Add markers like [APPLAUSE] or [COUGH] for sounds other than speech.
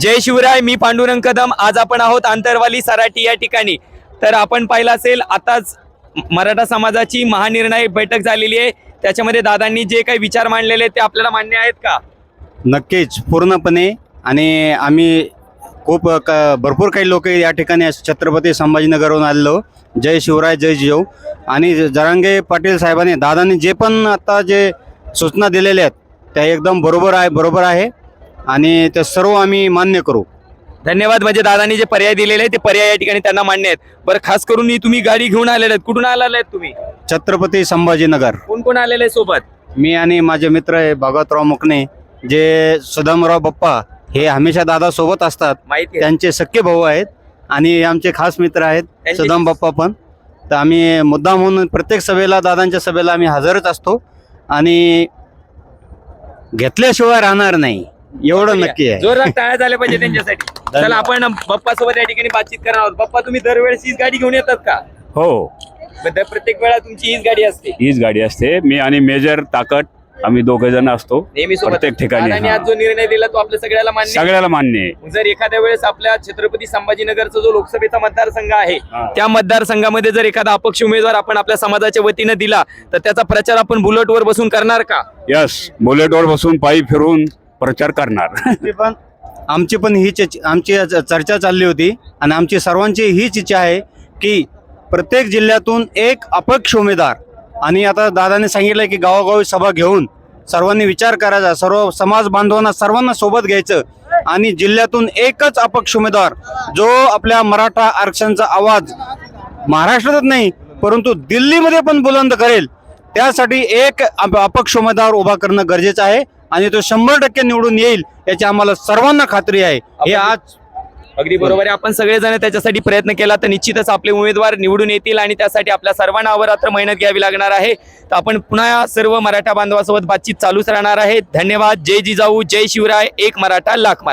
जय शिवराय मी पांडुरंग कदम आज आपण आहोत आंतरवाली सराटी या ठिकाणी. तर आपण पाहिलं असेल आताच मराठा समाजाची महानिर्णायक बैठक झालेली आहे. त्याच्यामध्ये दादांनी जे काही विचार मांडलेले आहेत ते आपल्याला मान्य आहेत का? नक्कीच पूर्णपणे. आणि आम्ही खूप क भरपूर काही लोक या ठिकाणी छत्रपती संभाजीनगरहून आलेलो. जय शिवराय जय जिजाऊ आणि जरांगे पाटील साहेबांनी दादांनी जे पण आता जे सूचना दिलेल्या आहेत त्या एकदम बरोबर आहे बरोबर आहे. आणि ते सर्व आम्ही मान्य करू. धन्यवाद. म्हणजे दादांनी जे पर्याय दिलेले आहेत ते पर्याय या ठिकाणी त्यांना मान्य आहेत. बरं खास करून ही तुम्ही गाडी घेऊन आलेले आहेत. कुठून आलेले आहेत तुम्ही? छत्रपती संभाजीनगर. कोण कोण आलेले आहे सोबत? मी आणि माझे मित्र आहे भागवतराव मुकणे जे सुदामराव बाप्पा हे हमेशा दादा सोबत असतात. माहिती आहे. त्यांचे सख्खे भाऊ आहेत आणि आमचे खास मित्र आहेत त्यांचे- सदाम बाप्पा पण. तर आम्ही मुद्दाम म्हणून प्रत्येक सभेला दादांच्या सभेला आम्ही हजरच असतो. आणि घेतल्याशिवाय राहणार नाही. एवढं नक्की आहे. जोरदार टाळ्या झाल्या पाहिजे [LAUGHS] त्यांच्यासाठी. चला आपण बाप्पा सोबत या ठिकाणी बातचीत करणार आहोत. बाप्पा तुम्ही दरवेळेस हीच गाडी घेऊन येतात का? हो. प्रत्येक वेळा तुमची हीच गाडी असते. हीच गाडी असते. मी आणि मेजर ताकद आम्ही दोघे जण असतो. नेहमी सोबत प्रत्येक ठिकाणी. दादांनी हा. आज जो निर्णय दिला तो आपल्या सगळ्याला मान्य आहे? सगळ्याला मान्य आहे. जर एखाद्या वेळेस आपल्या छत्रपती संभाजीनगरचा जो लोकसभेचा मतदारसंघ आहे हा. त्या मतदारसंघामध्ये जर एखादा अपक्ष उमेदवार आपण आपल्या समाजाच्या वतीनं दिला तर त्याचा प्रचार आपण बुलेटवर बसून करणार का? यस बुलेटवर बसून पायी फिरून प्रचार करणार. आमची पण आमची पण हीच आमची चर्चा चालली होती आणि आमची सर्वांची हीच इच्छा आहे की प्रत्येक जिल्ह्यातून एक अपक्ष उमेदवार आणि आता दादाने सांगितलं की गावोगावी सभा घेऊन सर्वांनी विचार करायचा सर्व समाज बांधवांना सर्वांना सोबत घ्यायचं आणि जिल्ह्यातून एकच अपक्ष उमेदवार जो आपल्या मराठा आरक्षणचा आवाज महाराष्ट्रातच नाही परंतु दिल्लीमध्ये पण बुलंद करेल. त्यासाठी एक अप- अपक्ष उमेदवार उभा करणं गरजेचं आहे. आणि तो शंभर टक्के निवडून येईल याची आम्हाला सर्वांना खात्री आहे. हे आज अगदी बरोबर आहे. आपण सगळेजण त्याच्यासाठी प्रयत्न केला तर निश्चितच आपले उमेदवार निवडून येतील आणि त्यासाठी आपल्या सर्वांना अवरात्र मेहनत घ्यावी लागणार आहे. तर आपण पुन्हा सर्व मराठा बांधवासोबत बातचीत चालूच राहणार आहे. धन्यवाद. जय जिजाऊ. जय शिवराय. एक मराठा लाख मराठा.